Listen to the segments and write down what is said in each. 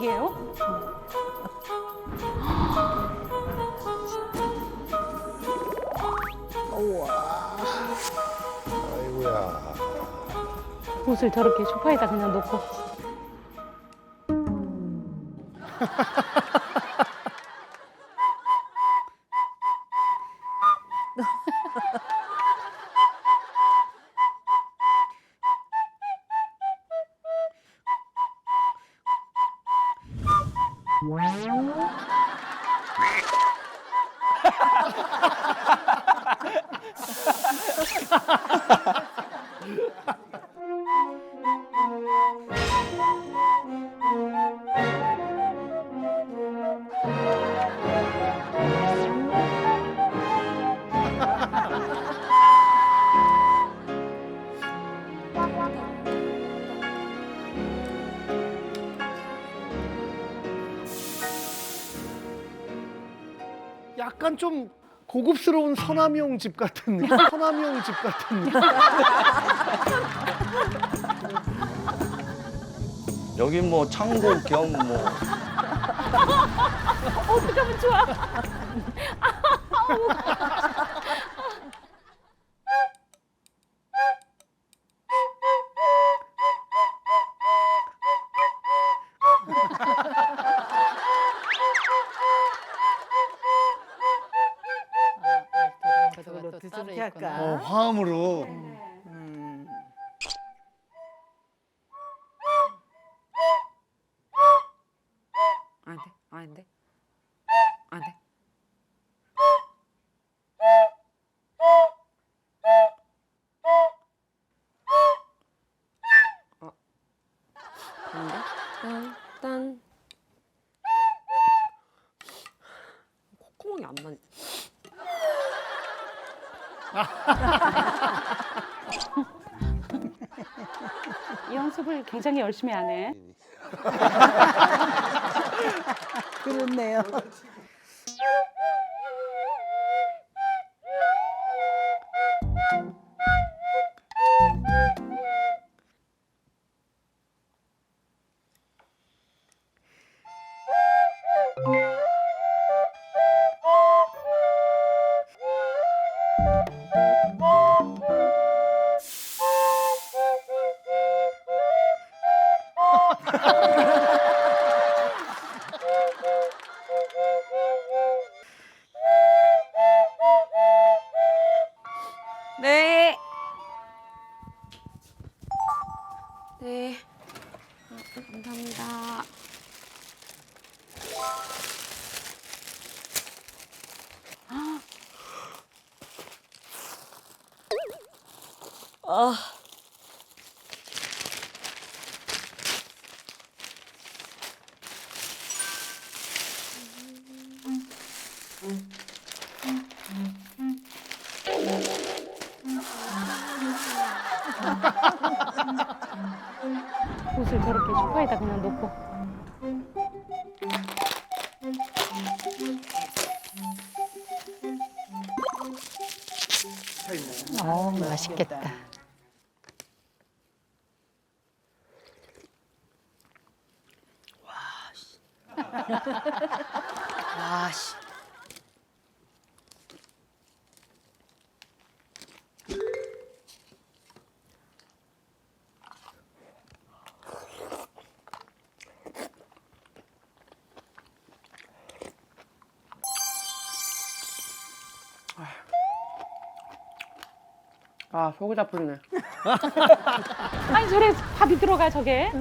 쓰레기예요? 아이고야. 옷을 저렇게 소파에다 그냥 놓고. 약간 좀 고급스러운 서남용 집 같은 느낌. 서남용 집 같은 느낌. 여기 뭐 창고 겸 뭐 어떡하면 좋아. 그것도 있구나. 어, 화음으로. 음. 안 돼, 안 돼, 안 돼. 어, 안 돼? 딴, 딴. 콧구멍이 안 맞. 이 연습을 굉장히 열심히 하네. 그렇네요. 네. 네. 아, 감사합니다. 아. 옷을 저렇게 소파에다 그냥 놓고. 어, 맛있겠다. 와, 씨. 아, 속이 다 풀리네. 아니 저래 밥이 들어가 저게.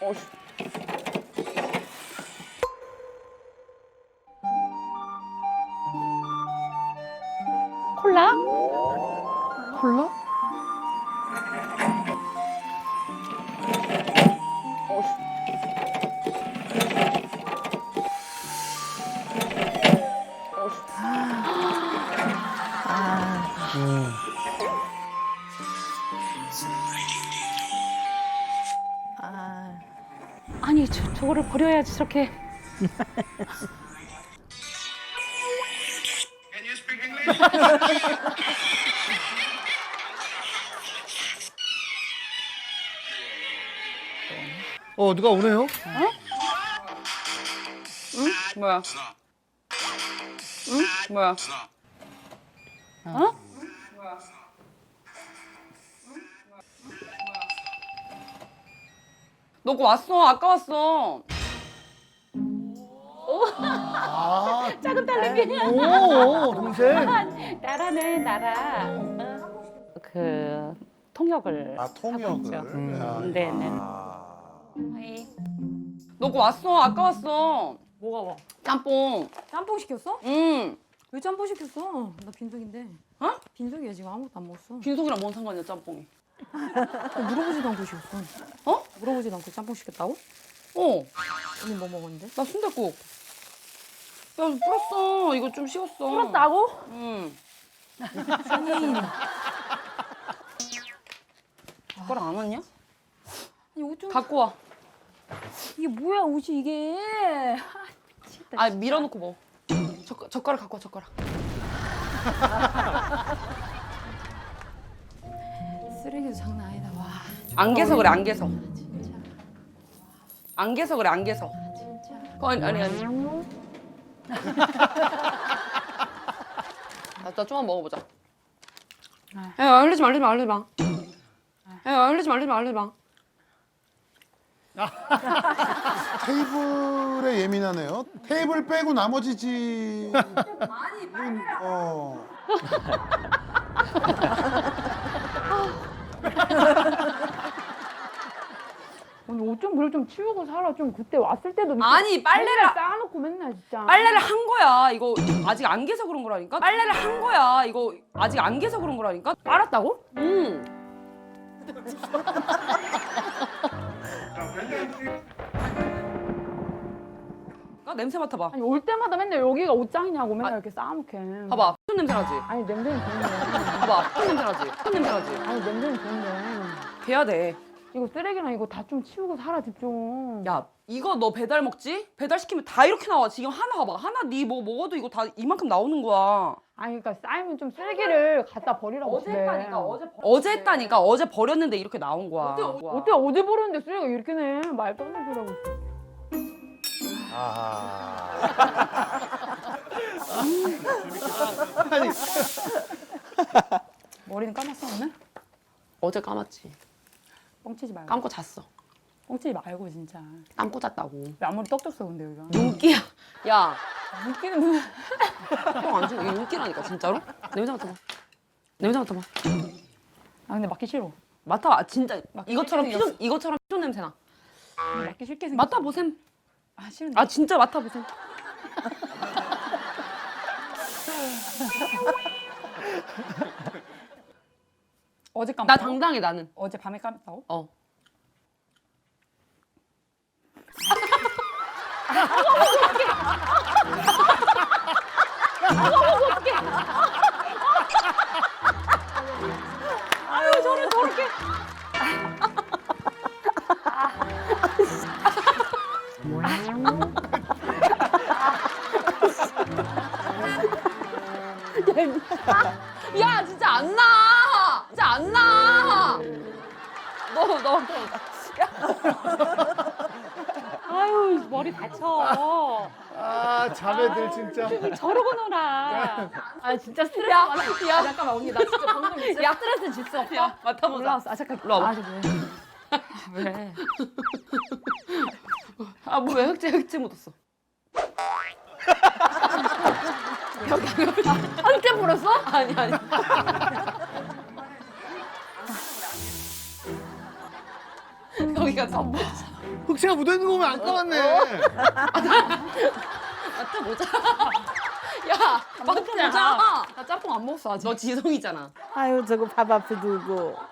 어, 씨. 콜라? 아니 저, 저거를 버려야지 저렇게 Can you speak English? 어 누가 오네요? 뭐야? 응? 뭐야? 어? 너거 왔어. 아까 왔어. 아, 작은 딸내미. 오 동생. 나라네 나라. 그 통역을. 아 통역을. 하고 있죠. 야, 네네. 아. 너거 왔어. 아까 왔어. 뭐가 와? 짬뽕. 짬뽕 시켰어? 응. 왜 짬뽕 시켰어? 나 빈속인데. 어? 빈속이야 지금 아무것도 안 먹었어. 빈속이랑 뭔 상관이야 짬뽕이? 어, 물어보지도 않고 시켰어. 어? 물어보지도 않고 짬뽕 시켰다고? 어. 언니 뭐 먹었는데? 나 순댓국. 야 불었어. 이거 좀 식었어. 풀었다고? 응. 아니, 젓가락 안 왔냐? 아니 옷 좀. 갖고 와. 이게 뭐야 옷이 이게? 아 밀어놓고 먹어. 젓, 젓가락 갖고 와 젓가락. 쓰레기도 장난 아니다. 와. 안개서 그래 안개서. 안개서 그래 안개서. 어, 아니 아니 아니. 나, 나 좀만 먹어보자. 야 흘리지 마 흘리지 마 흘리지 마. 야 흘리지 마 흘리지 마 흘리지 마. 테이블에 예민하네요. 테이블 빼고 나머지 집은 어. 언니 옷좀 그래 좀 치우고 살아. 좀 그때 왔을 때도 이렇게 아니 빨래를 쌓아놓고 맨날 진짜. 빨래를 한 거야. 이거 아직 안 개서 그런 거라니까. 빨래를 한 거야. 이거 아직 안 개서 그런 거라니까. 빨았다고? 응. 아, 냄새 맡아봐. 아니 올 때마다 맨날 여기가 옷장이냐고 맨날 이렇게 쌓아놓게. 봐봐. 손 냄새 나지. 아니 냄새는 좋은데. 봐봐. 손 냄새 나지. 손 냄새 나지. 아니 냄새는 좋은데. 돼야 돼. 이거 쓰레기랑 이거 다 좀 치우고 살아 집 좀. 야, 이거 너 배달 먹지? 배달 시키면 다 이렇게 나와. 지금 하나 봐봐. 하나 네 뭐 먹어도 이거 다 이만큼 나오는 거야. 아니 그러니까 쌓이면 좀 쓰레기를 갖다 버리라고 집에. 어제 했다니까. 어제 버렸는데 이렇게 나온 거야. 어때 어제 버렸는데 쓰레기가 이렇게 내 말도 안 되는 있어. 아. 아니 머리는 감았어 오늘? 어제 감았지. 뻥치지 말고. 감고 잤어. 뻥치지 말고 진짜. 감고 잤다고. 왜 아무리 떡 줬어 근데 여기가. 윤기야. 야, 웃기는 분. 형안 죽어. 이거 윤기라니까 진짜로? 냄새 맡아봐. 냄새 맡아봐. 아 근데 맡기 싫어. 맡아봐. 진짜 맡기 이것처럼 피존 이것처럼 피존 냄새 나. 맡기 싫게 생겼어. 맡아보셈. 아 싫은데. 아 진짜 맡아보셈. 어제 깜. 나 당당해 나는. 어제 밤에 깜았다고? 어. 야 진짜 안 나. 진짜 안 나. 너 너. 아유 머리 다쳐. 아 자매들 진짜. 저러고 놀아. 아 진짜 스트레스 야, 받아. 야. 아, 잠깐만 언니 나 진짜 방금 진짜 야. 스트레스 질수 없어. 야 맡아보자. 올라왔어. 아 잠깐. 일로 와봐. 아 왜? 왜? 아 뭐야 흑제 흑제 묻었어. 한째 불었어? 아니 아니. 여기가 좀 흑채가 묻어있는 거 보면 안 감았네. 맡아보자. 야 맡아보자. 나 짬뽕 안 먹었어 아직. 너 지성이잖아. 아유 저거 밥 앞에 두고.